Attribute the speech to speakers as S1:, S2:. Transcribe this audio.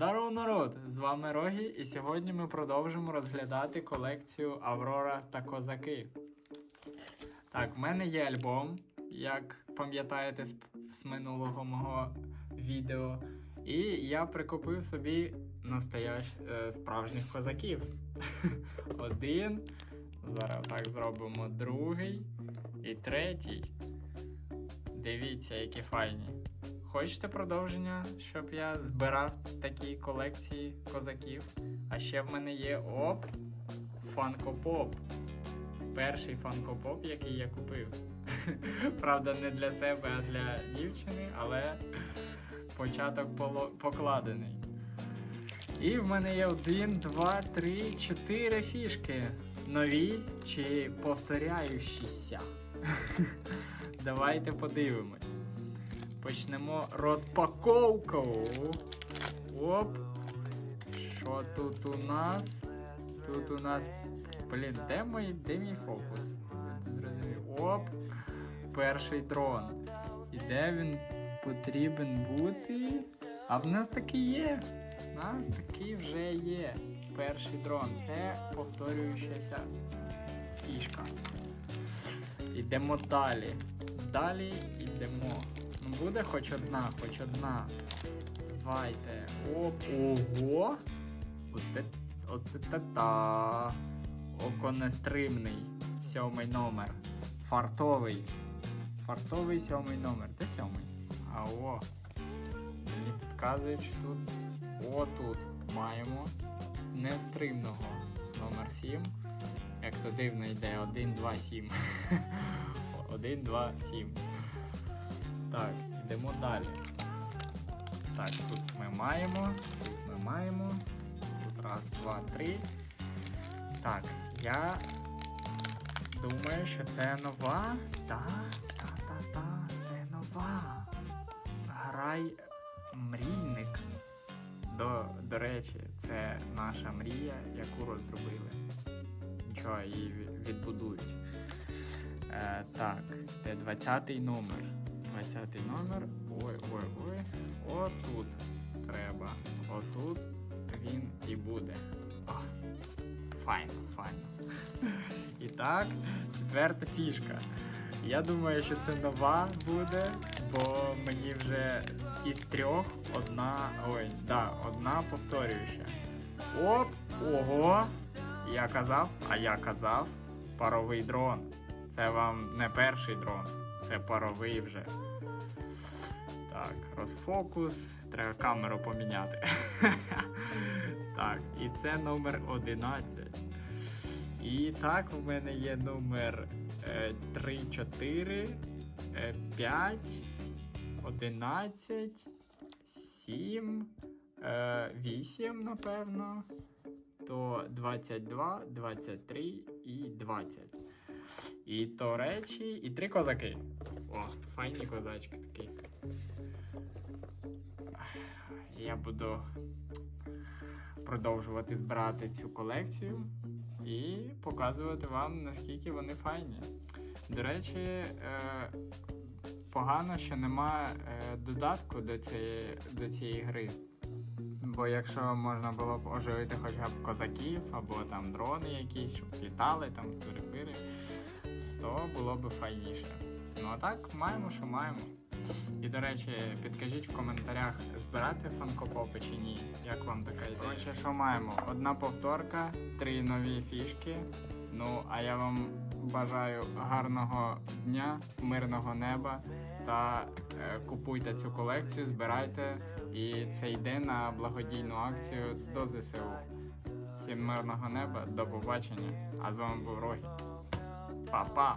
S1: Здорово, народ! З вами Рогі, і сьогодні ми продовжимо розглядати колекцію Аврора та Козаки. Так, в мене є альбом, як пам'ятаєте з, з минулого мого відео. І я прикупив собі настоящ, е, справжніх козаків. Один. Зараз так зробимо другий і третій. Дивіться, які файні. Хочете продовження, щоб я збирав такі колекції козаків? А ще в мене є оп, фанкопоп. Перший фанкопоп, який я купив. Правда, не для себе, а для дівчини, але початок покладений. І в мене є один, два, три, чотири фішки. Нові чи повторяючіся. Давайте подивимось. Почнемо розпаковку. Оп. Що тут у нас? Тут у нас. Блін, де мій, де мій фокус? Оп. Перший дрон. І де він потрібен бути? А в нас такий є. У нас такий вже є. Перший дрон. Це повторюючася фішка. Ідемо далі. Далі йдемо. Ну буде хоч одна, хоч одна. Давайте. Оп, ого. Оце, оце та-та. Оконестримний. Сьомий номер. Фартовий. Фартовий сьомий номер. Де сьомий? А о. Мені підказують, що тут. О, тут маємо нестримного номер 7. Як то дивно йде 1, 2, 7. 1, 2, 7. Так, йдемо далі. Так, тут ми маємо. Тут ми маємо. Тут раз, два, три. Так, я думаю, що це нова. Та, та, та, та, це нова. Грай мрійник. До, до речі, це наша мрія, яку розробили. Нічого, її відбудують. Е, так, де 20 номер. 20 номер. Ой, ой, ой. Отут треба. Отут він і буде. Файно, файно. І так, четверта фішка. Я думаю, що це нова буде, бо мені вже із трьох одна. Ой, да, одна повторююча. Оп! Ого! Я казав, а я казав, паровий дрон. Це вам не перший дрон, це паровий вже. Так, розфокус. Треба камеру поміняти. так, і це номер 11. І так, у мене є номер е, 3, 4, е, 5, 11, 7, е, 8, напевно. То 22, 23 і 20. І то речі, і три козаки. О, файні козачки такі. Я буду продовжувати збирати цю колекцію і показувати вам, наскільки вони файні. До речі, е, погано, що нема е, додатку до цієї, до цієї гри. Бо якщо можна було б оживити хоча б козаків або там дрони якісь, щоб літали, там пири то було б файніше. Ну а так, маємо, що маємо. І до речі, підкажіть в коментарях, збирати фанкопопи чи ні. Як вам така ідея? Коротше, що маємо? Одна повторка, три нові фішки. Ну, а я вам бажаю гарного дня, мирного неба та е, купуйте цю колекцію, збирайте. І це йде на благодійну акцію до ЗСУ. Всім мирного неба, до побачення. А з вами був Рогі. Па-па!